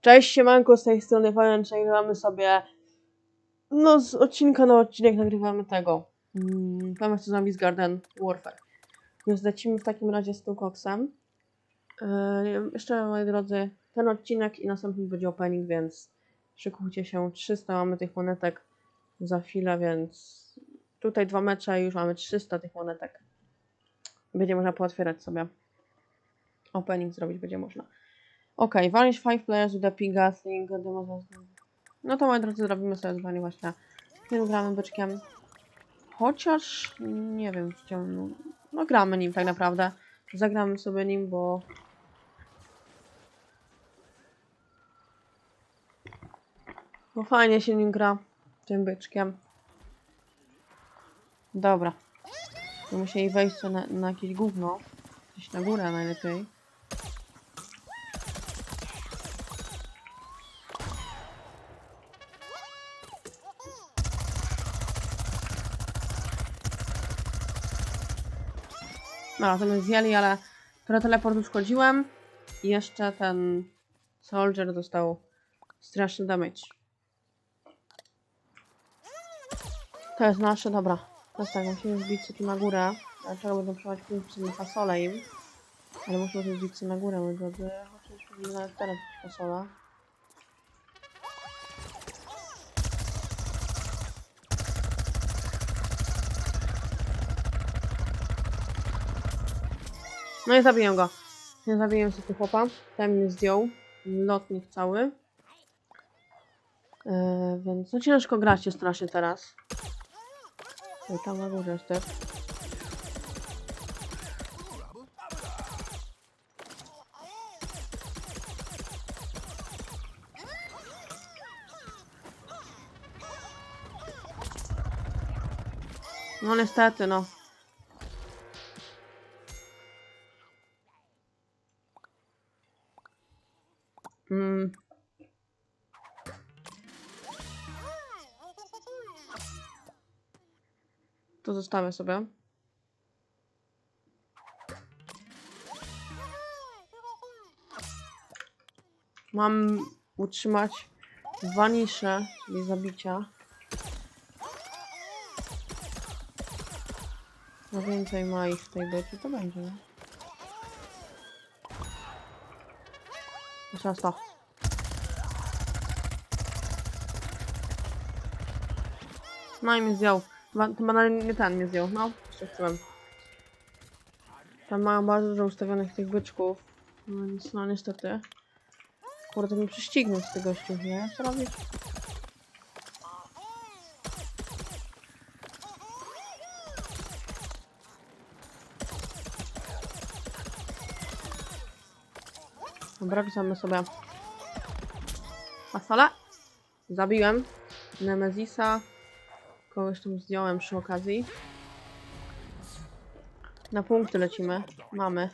Cześć, siemanko, z tej strony Fajęcza nagrywamy sobie no z odcinka na odcinek nagrywamy tego. Mm, Famous Zombies Garden Warfare. Więc lecimy w takim razie z tym koksem yy, jeszcze moi drodzy ten odcinek i następny będzie opening, więc szykujcie się. 300 mamy tych monetek za chwilę, więc tutaj dwa mecze i już mamy 300 tych monetek. Będzie można pootwierać sobie. Opening zrobić będzie można Ok, vanish 5 players with a piga thing. No to moi drodzy, zrobimy sobie zdanie właśnie tym gramy byczkiem. Chociaż nie wiem, chciałbym. No, gramy nim tak naprawdę. Zagramy sobie nim, bo. Bo fajnie się nim gra. Tym byczkiem. Dobra. Musieli wejść na, na jakieś gówno. Gdzieś na górę najlepiej. No, to my zjeli, ale trochę teleport uszkodziłem. I jeszcze ten soldier dostał straszny damage. To jest nasze, dobra. Teraz tak, musimy wbić sobie na górę. Dlaczego będą przełać sobie fasolę im? Ale musimy wbić sobie na górę, moi drodzy. Chociaż powinien nawet teraz fasola. No i zabiję go. Nie zabiję sobie chłopa. Ten mnie zdjął. Lotnik cały. Yy, więc no ciężko grać się strasznie teraz. Oj, tam na górze jest też. No niestety, no. To zostawię sobie. Mam utrzymać dwa nisze, czyli zabicia. No więcej ma ich w tej becie, to będzie. nie? Jeszcze raz to. No i mnie chyba na- nie ten mnie zdjął. No, przeczyłem. Tam mają bardzo dużo ustawionych tych byczków. No nic, no niestety. Kurde, mnie prześcignąć z tego gościu, nie? Co robisz? Dobra, pisamy sobie fasolę. Zabiłem Nemezisa. Kogoś tam zdjąłem przy okazji. Na punkty lecimy. Mamy.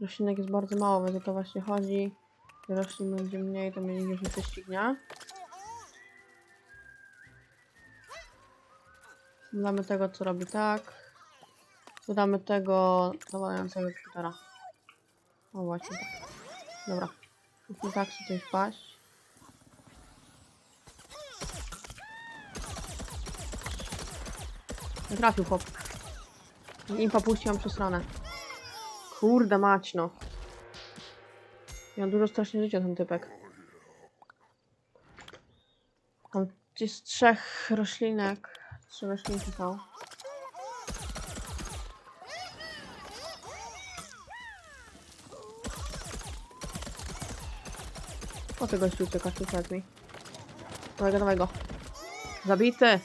Roślinek jest bardzo mało, więc o to właśnie chodzi. Roślin będzie mniej, to mnie nie prześcignie. Damy tego, co robi tak. Dodamy tego nawalającego komputera. O właśnie tak. Dobra. Musimy tak tutaj wpaść. Nie trafił chłop. I popuściłam przez stronę. Kurde mać no. Miał dużo strasznie życia ten typek. Tam jest trzech roślinek. Trzy roślinki są. O ty gościu uciekasz, tu mi. Dawaj go, dawaj go. Zabity!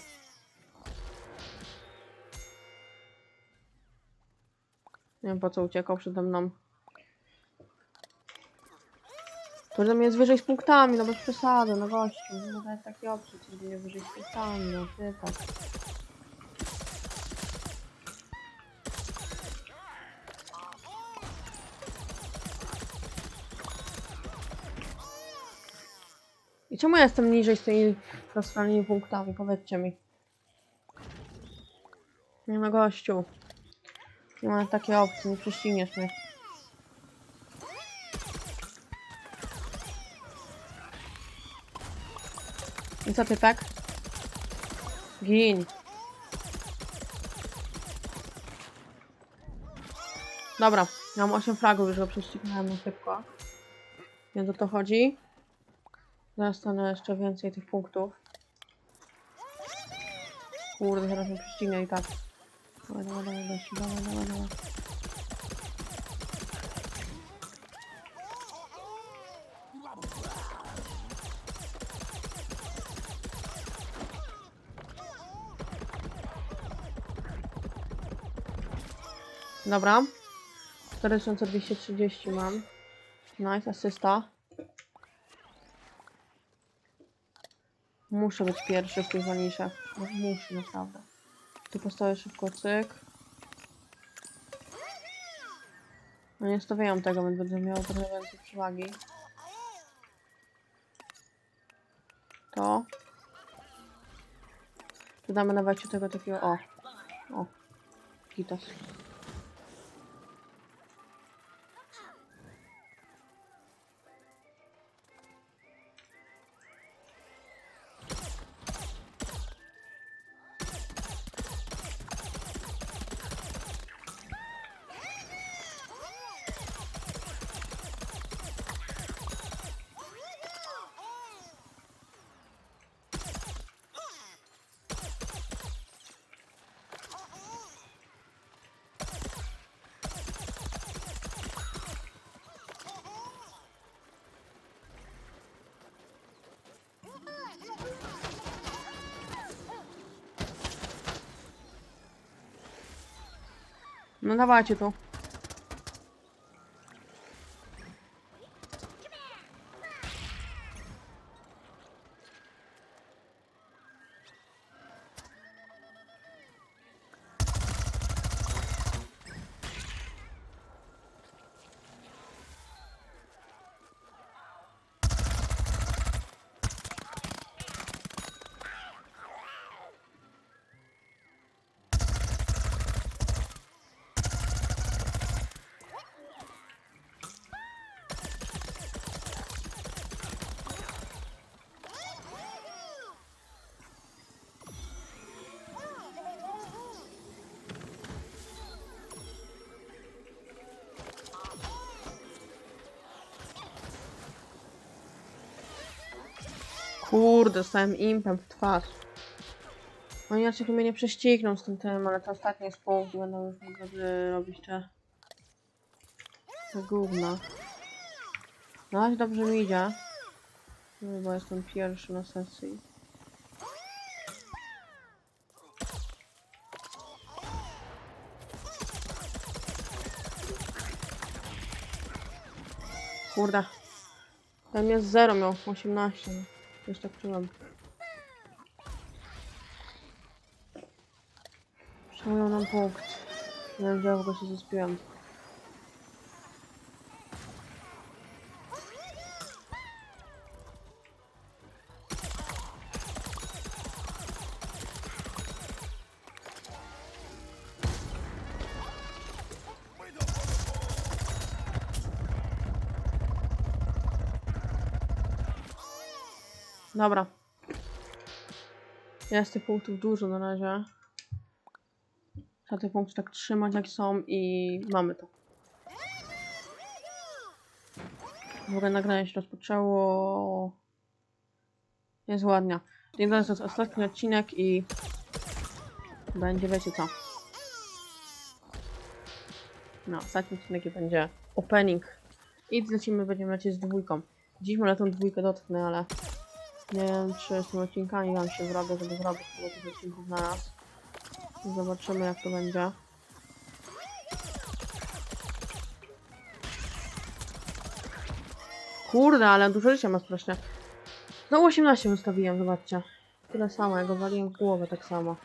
Co uciekał przede mną. Kurde mnie jest wyżej z punktami, no bez przesady, no gościu. Nie daje takie opcje, coś mnie wyżej z punktami, no ty tak. I czemu ja jestem niżej z tymi rozstrzałanymi punktami? Powiedzcie mi. Nie ma gościu. Nie ma takiej opcji, nie prześcigniesz mnie. I co ty tak? Gin. Dobra, mam 8 fragów, już go prześcignąłem na szybko. Nie do to chodzi. Zaraz Dostanę jeszcze więcej tych punktów. Kurde, zaraz mnie prześcignę i tak. Dawaj, dawaj, dawaj, gościu, dawaj, dawaj, dawaj. Dobra. 4230 mam. Nice, asysta. Muszę być pierwszy w tych waniszach. Muszę, naprawdę. Tu postawię szybko cyk. No nie stawiam tego, więc będę miał trochę więcej przewagi. To. Dodamy na wejściu tego takiego, o. O. Gitas. No dawajcie tu. Kurde, dostałem impem w twarz. Oni inaczej mnie nie prześcigną z tym tym, ale to ostatnie jest punkt i będą już mogli robić te... te gówna. No ale dobrze mi idzie. No, Bo jestem pierwszy na sesji. Kurde. Tam jest 0, miał 18. Już tak czułem. Przejął nam punkt. Nie wiem, ja w ogóle się zespiłem. Dobra. Jest tych punktów dużo na razie. Trzeba te punkty tak trzymać jak są i mamy to. W ogóle nagranie się rozpoczęło. Jest ładnie. I to jest ostatni odcinek i będzie wiecie co. No, ostatni odcinek i będzie opening. I lecimy, będziemy lecieć z dwójką. Dziś może tą dwójkę dotknę, ale nie wiem, czy z tymi odcinkami wam się zrobię, żeby zrobić tyle tych odcinków na raz. Zobaczymy, jak to będzie. Kurde, ale dużo życia ma strasznie. No 18 ustawiłem, zobaczcie. Tyle samo, ja go waliłem głowę tak samo.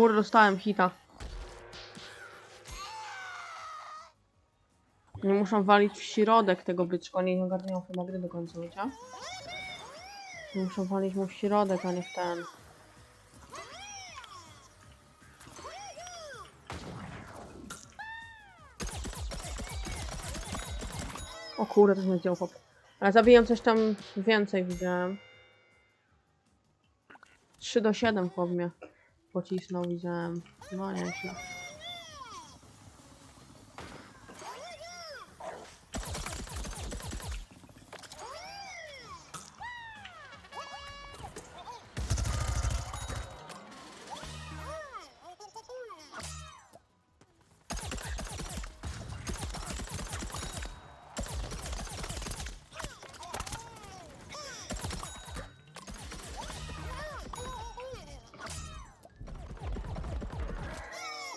Kurde, dostałem hita. Nie muszą walić w środek tego byczka, oni nie ogarniają chyba gry do końca, wiecie? Nie muszą walić mu w środek, a nie w ten. O kurde, też mnie zdjął chłop. Ale zabiłem coś tam więcej, widziałem. 3 do 7 chłop mnie pocisnął, widziałem. No nieźle.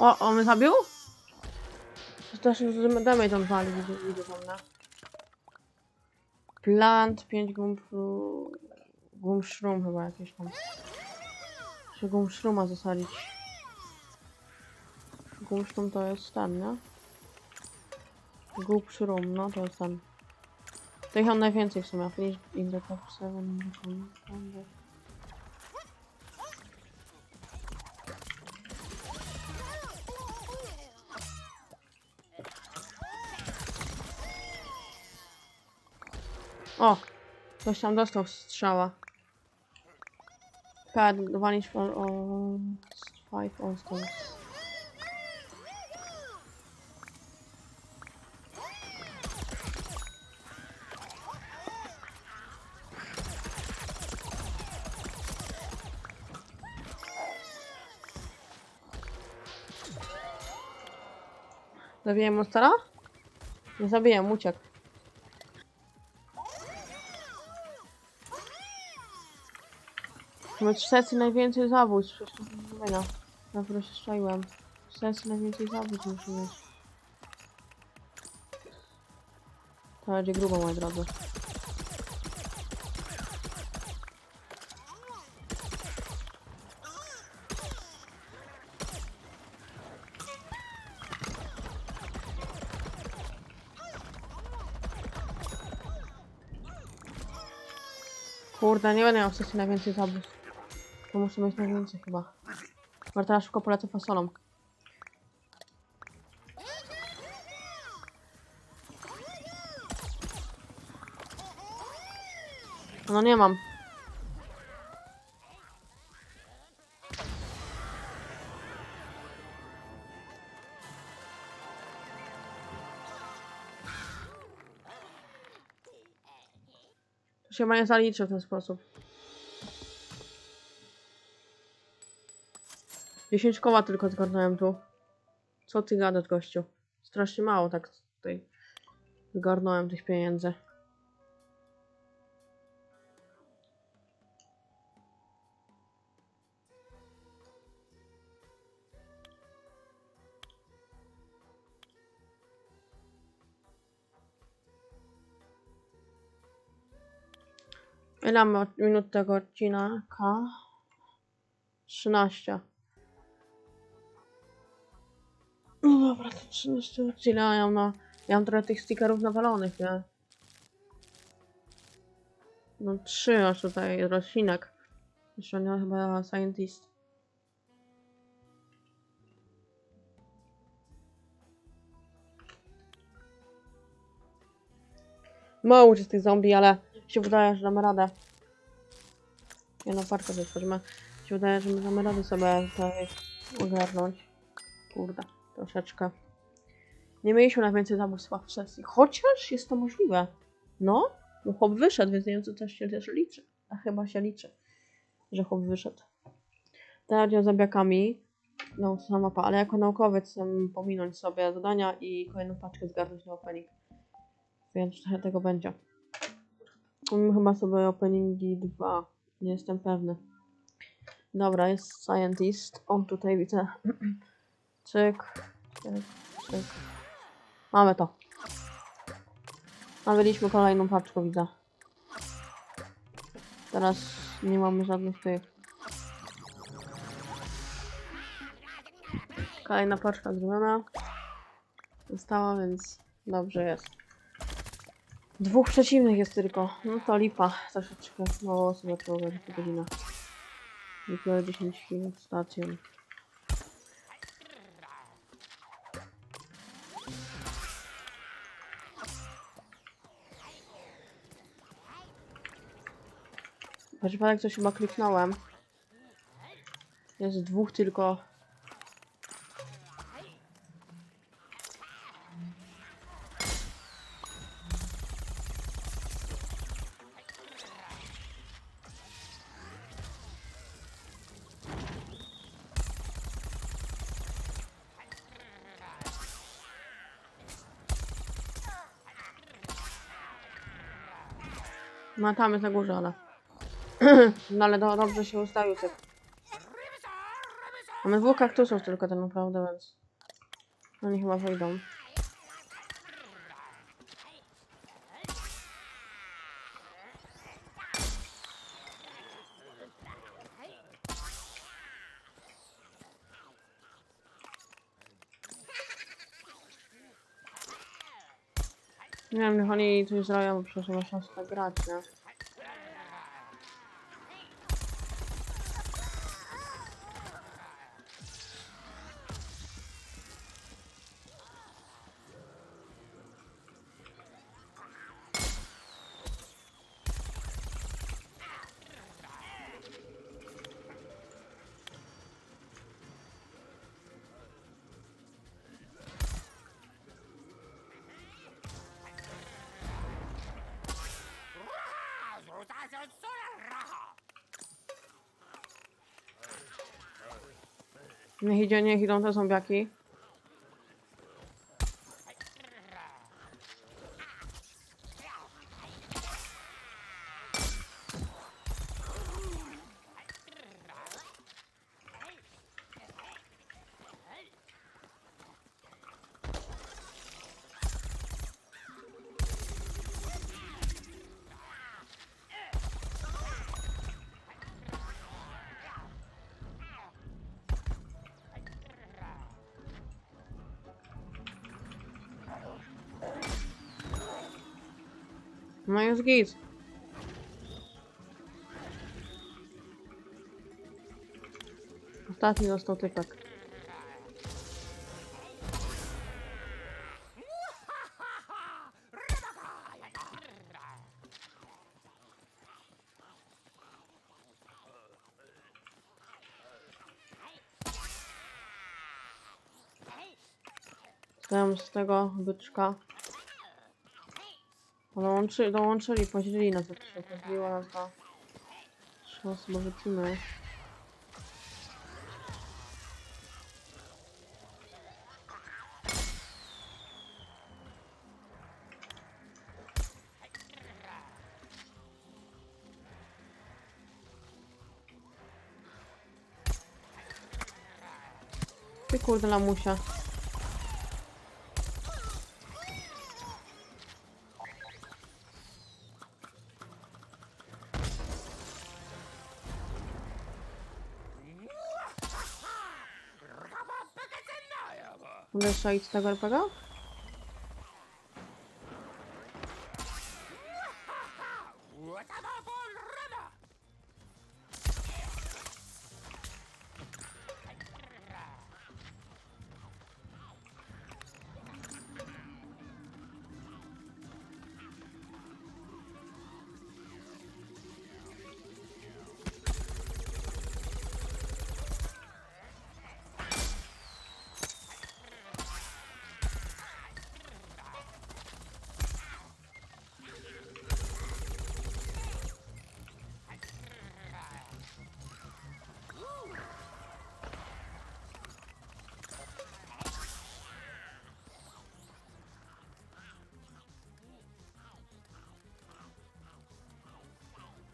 O, on mnie zabił? Też damage on wali, widzę, tam, no. Plant, 5 gum... Gum shroom chyba jakieś tam. Czy gum shruma zasadzić? Gum shroom to jest ten, nie? Gum shroom, no to jest ten. To ich mam najwięcej w sumie. Finish in the top 7. O! Ktoś tam dostał strzała. Pad, vanish for all... Five all stars. Zabiję monstera? Nie zabiję, uciekł. Mamy w sesji najwięcej zabójstw. Przecież to jest fajna. Na którą się strzeliłem. W sesji najwięcej zabójstw musi mieć. To będzie grubo, moi drodzy. Kurde, nie będę miał w sesji najwięcej zabójstw. To muszę mieć najwięcej chyba. Teraz szybko polecę fasolą. No nie mam. To się chyba nie zaliczy w ten sposób. 10 koła tylko zgarnąłem tu. Co ty gadasz, gościu? Strasznie mało tak tutaj zgarnąłem tych pieniędzy. Ile mamy minut tego odcinka? 13. dobra, to 13 odcinek. Ja mam, na, ja mam trochę tych stickerów nawalonych, nie? No trzy aż tutaj roślinek. Jeszcze nie chyba scientist. Mało jest tych zombie, ale się wydaje, że damy radę. Nie no, parkę sobie tworzymy. się wydaje, że my damy radę sobie tutaj ogarnąć. Kurde, troszeczkę. Nie mieliśmy najwięcej zabójstwa w sesji. Chociaż jest to możliwe. No, bo chłop wyszedł, więc nie wiem, co też się też liczy. A chyba się liczy, że chłop wyszedł. Teraz z zabiakami. No, sama mapa, ale jako naukowiec chcę pominąć sobie zadania i kolejną paczkę zgarnąć na opening. Więc trochę tego będzie. Chyba sobie openingi dwa. Nie jestem pewny. Dobra, jest scientist. On tutaj widzę. Cyk. Cyk. Cyk. Mamy to. Nabyliśmy kolejną paczkę, widzę. Teraz nie mamy żadnych tych. Kolejna paczka zrobiona. Została, więc dobrze jest. Dwóch przeciwnych jest tylko. No to lipa. Troszeczkę mało osób około godzina. Dopiero 10 chwil stacją. Przypadek coś chyba kliknąłem. Jest dwóch tylko. No tam jest na górze, ale. No ale do, dobrze się ustawił typ. Mamy dwóch kaktusów tylko tak naprawdę, więc oni chyba wyjdą. Nie wiem, niech oni coś zrobią, bo przecież szans tak grać, nie? Niech idzie, niech idą te zombiaki. No jest git. Ostatni dostał typek. Zdałem z tego byczka. Dołączy, dołączyli, podzielili nas, jak się podzieliło nas na trzy osobowe teamy. Ty kurde lamusia. Mogę strzelić z tego RPG?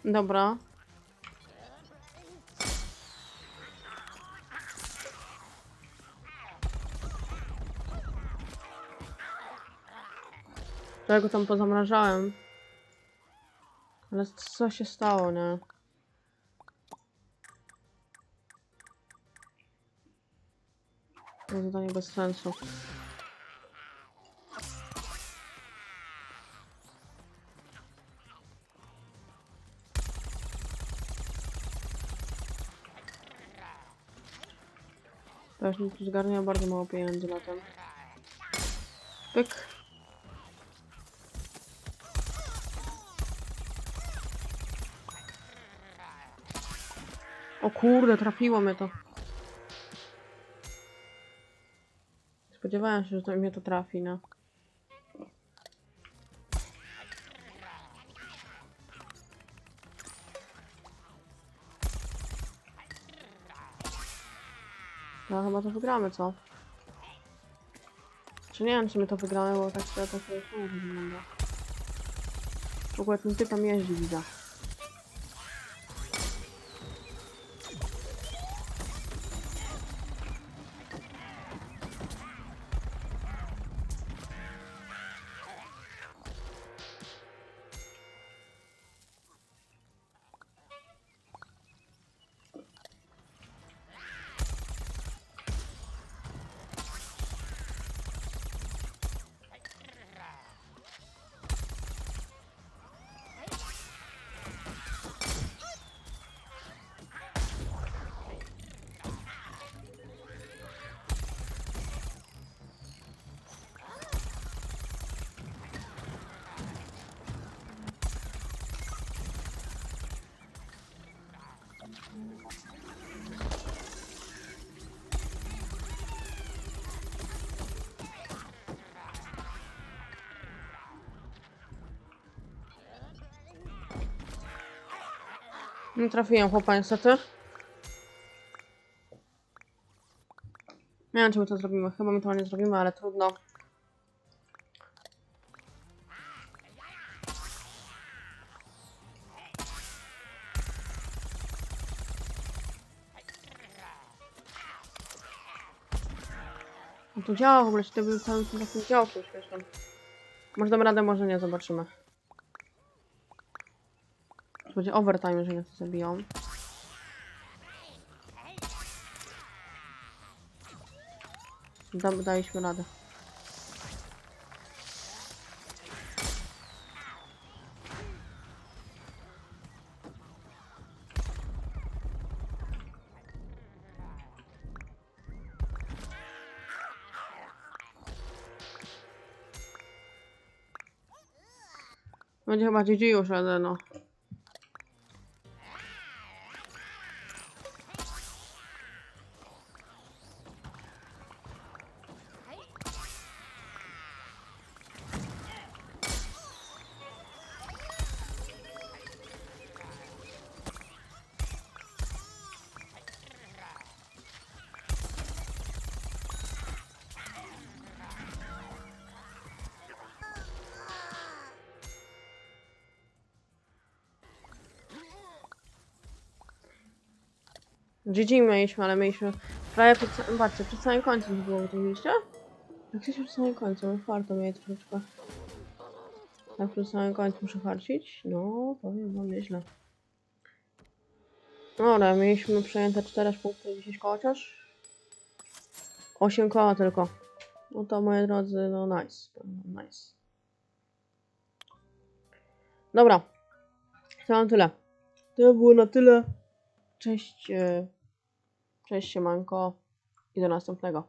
Dobra. To ja go tam pozamrażałem. Ale co się stało, nie? To zadanie bez sensu. Pewnie tu zgarnia bardzo mało pieniędzy na tym. Pyk. O kurde, trafiło mnie to. Spodziewałem się, że to mnie to trafi, no. Chyba to wygramy, co? Czy nie wiem, czy my to wygramy, bo tak to tak to wygląda. W ogóle ten typ tam jeździ, widzę. Nie trafiłem chłopa niestety. Nie wiem, czy my to zrobimy. Chyba my to nie zrobimy, ale trudno. No to działa w ogóle, to był całym tym takim działkiem śmiesznym. Może damy radę, może nie, zobaczymy. Będzie overtime, jeżeli nas zabiją. Da, daliśmy radę. Będzie chyba GG już, ale no. GG mieliśmy, ale mieliśmy prawie przed, sa- patrzcie, przed samym końcem było, widzieliście? Jak się przed samym końcem, warto mieć troszeczkę. Tak przed samym końcem muszę farcić? No, powiem wam nieźle. Dobra, mieliśmy przejęte 4 punkty, 10 koła chociaż. 8 koła tylko. No to moi drodzy, no nice. no Nice. Dobra. To mam tyle. To było na tyle. Cześć. Cześć, siemanko i do następnego.